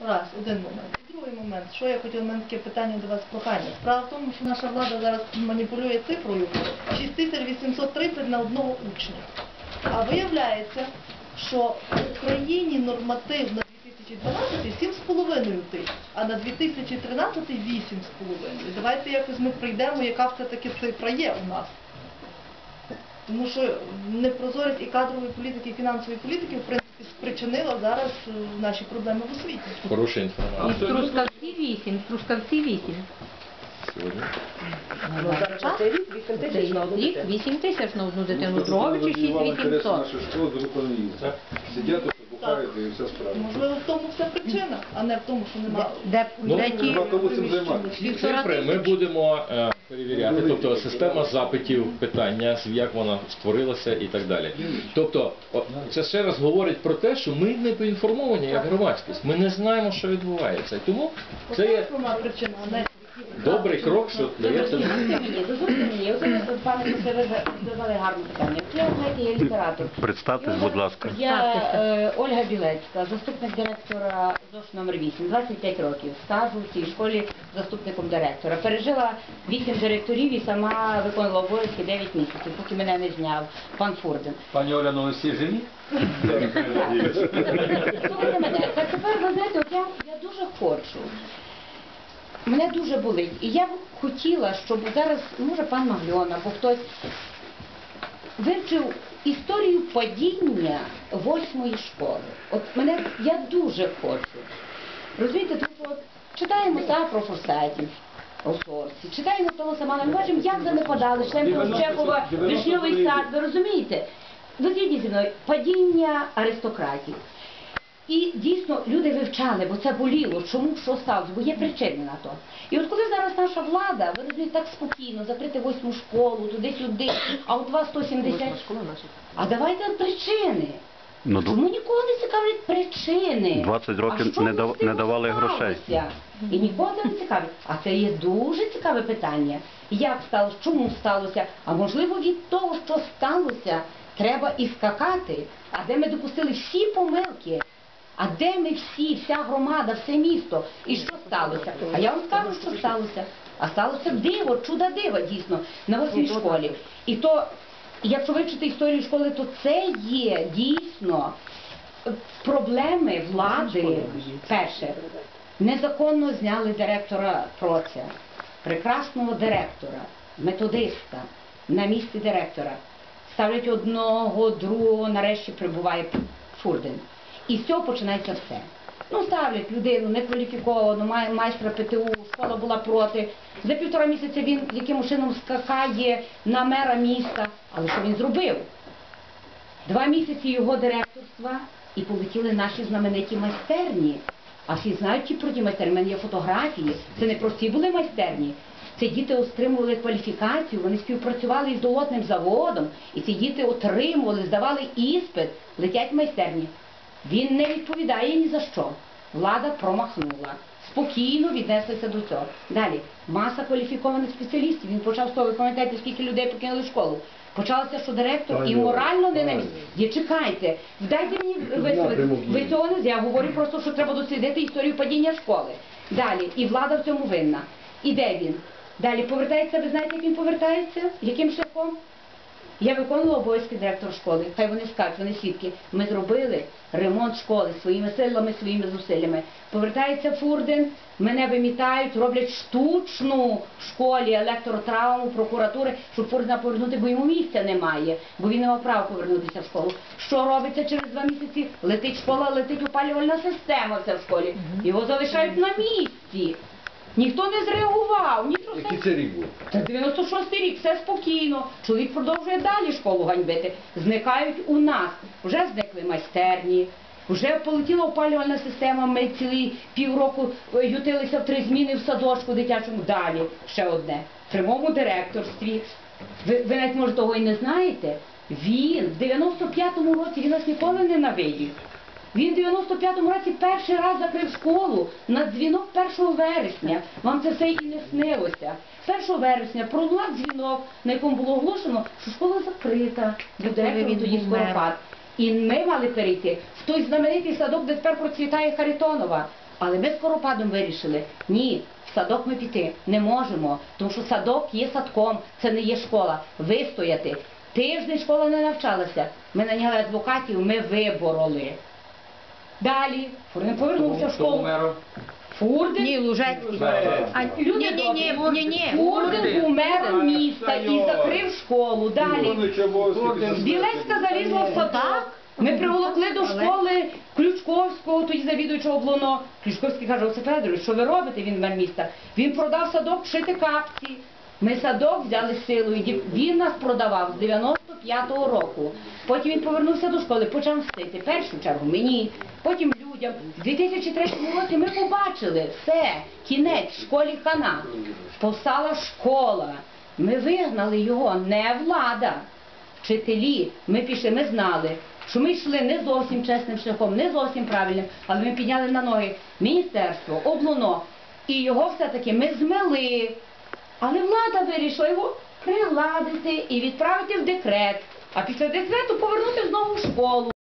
Раз, один момент. Другий момент, що я хотіла, у таке питання до вас прохання. Справа в тому, що наша влада зараз маніпулює цифрою 6830 на одного учня. А виявляється, що в Україні норматив на 2012 7,5 тисяч, а на 2013 8,5. Давайте якось ми прийдемо, яка все-таки цифра є у нас. Тому що непрозорість і кадрової політики, і фінансової політики, в принципі, спричинила зараз е, наші проблеми в освіті. Хороша інформація. І в Трускавці 8, в Трускавці 8. Сьогодні. Ну, зараз 8 тисяч на одну дитину. 8 тисяч на одну Ну, дитину, Дроговичу 6800. Наші школи до виконання. Сидять тут, бухають і все справа. Можливо, в тому вся причина, а не в тому, що немає. Де, Ну, де ті Нема цим займатися. півтора Цифри ми тисячі? будемо е, перевіряти, тобто система запитів, питання, як вона створилася і так далі. Тобто, це ще раз говорить про те, що ми не поінформовані як громадськість. Ми не знаємо, що відбувається. І тому це є причина, не добрий крок, що дається. Ні, дозвольте мені, оце пане Миколе, ви задали гарне питання. От Я, знаєте, я літератор. Представтесь, будь ласка. Я е, Ольга Білецька, заступник директора ЗОШ номер 8, 25 років. Стажу в цій школі заступником директора. Пережила 8 директорів і сама виконувала обов'язки 9 місяців, поки мене не зняв пан Фурден. Пані Оля, ну ви всі живі? Слухайте мене, так тепер ви знаєте, от я, я дуже хочу. Мене дуже болить. І я б хотіла, щоб зараз, може, пан Магльон або хтось вивчив історію падіння восьмої школи. От мене я дуже хочу. Розумієте, тому що от читаємо та про форсайтів. Осорці. Читаємо того самого, ми бачимо, як занепадали член Чехова, Вишньовий сад, ви розумієте? Ви зі мною, падіння аристократів. І дійсно люди вивчали, бо це боліло, чому що сталося, бо є причини на то. І от коли зараз наша влада, ви розумієте, так спокійно, закрити восьму школу, туди-сюди, а от вас 170... А давайте причини. Ну, Чому нікого не цікавлять причини? 20 років А що не дав- не давали грошей. І нікого це не цікавить. А це є дуже цікаве питання. Як сталося, чому сталося? А можливо від того, що сталося, треба і скакати. А де ми допустили всі помилки? А де ми всі, вся громада, все місто? І що сталося? А я вам скажу, що сталося. А сталося диво, чудо диво, дійсно, на восьмій школі. І то, якщо вивчити історію школи, то це є дійсно проблеми влади. Перше, незаконно зняли директора Проця, прекрасного директора, методиста на місці директора. Ставлять одного, другого, нарешті прибуває Фурден. І з цього починається все. Ну, ставлять людину некваліфіковану, май- майстра ПТУ, школа була проти. За півтора місяця він якимось чином скакає на мера міста. Але що він зробив? Два місяці його директорства і полетіли наші знамениті майстерні. А всі знають ті про ті майстерні, в мене є фотографії. Це не прості були майстерні. Це діти отримували кваліфікацію, вони співпрацювали із долотним заводом, і ці діти отримували, здавали іспит, летять майстерні. Він не відповідає ні за що. Влада промахнула. Спокійно віднеслися до цього. Далі, маса кваліфікованих спеціалістів. Він почав з того, ви пам'ятаєте, скільки людей покинули школу. Почалося, що директор і морально не на місці. Є, чекайте, дайте мені висловити. Ви цього не я говорю просто, що треба дослідити історію падіння школи. Далі, і влада в цьому винна. І де він? Далі повертається, ви знаєте, як він повертається? Яким шляхом? Я виконувала обов'язки директора школи. Хай вони скажуть, вони свідки. Ми зробили ремонт школи своїми силами, своїми зусиллями. Повертається Фурден, мене вимітають, роблять штучну в школі електротравму, прокуратури, щоб Фурдена повернути, бо йому місця немає, бо він не мав права повернутися в школу. Що робиться через два місяці? Летить школа, летить опалювальна система вся в школі. Його залишають на місці. Ніхто не зреагував, нічого. Який це рік був? Та 96-й рік, все спокійно. Чоловік продовжує далі школу ганьбити. Зникають у нас. Вже зникли майстерні, вже полетіла опалювальна система. Ми цілі півроку е, ютилися в три зміни в садочку дитячому. Далі ще одне. В прямому директорстві. Ви, ви навіть може того і не знаєте. Він в 95-му році він нас ніколи не навидів. Він в 95-му році перший раз закрив школу на дзвінок 1 вересня. Вам це все і не снилося. 1 вересня пролунав дзвінок, на якому було оголошено, що школа закрита. Директором тоді. Скоропад. І ми мали перейти в той знаменитий садок, де тепер процвітає Харитонова. Але ми з Коропадом вирішили, ні, в садок ми піти не можемо, тому що садок є садком, це не є школа. Вистояти. Тиждень школа не навчалася. Ми наняли адвокатів, ми вибороли. Далі Фурнин повернувся в школу. Фурдин Ні, Лужецький. а люди Ні, ні, ні, ні, ні. Фурдин був мером міста і закрив школу. Далі Білецька залізла в садок. Ми приволокли до школи Ключковського, тоді завідуючого облоно. Ключковський каже, Оце Федорович, що ви робите? Він мер міста. Він продав садок шити капці. Ми садок взяли силою. Він нас продавав з 95-го року. Потім він повернувся до школи, почав мстити. Першу чергу мені, потім людям. В 2003 році ми побачили все, кінець в школі хана. Повстала школа. Ми вигнали його, не влада вчителі, ми пішли, ми знали, що ми йшли не зовсім чесним шляхом, не зовсім правильним, але ми підняли на ноги міністерство, облоно, і його все-таки ми змели. Але влада вирішила його пригладити і відправити в декрет, а після декрету повернути знову в школу.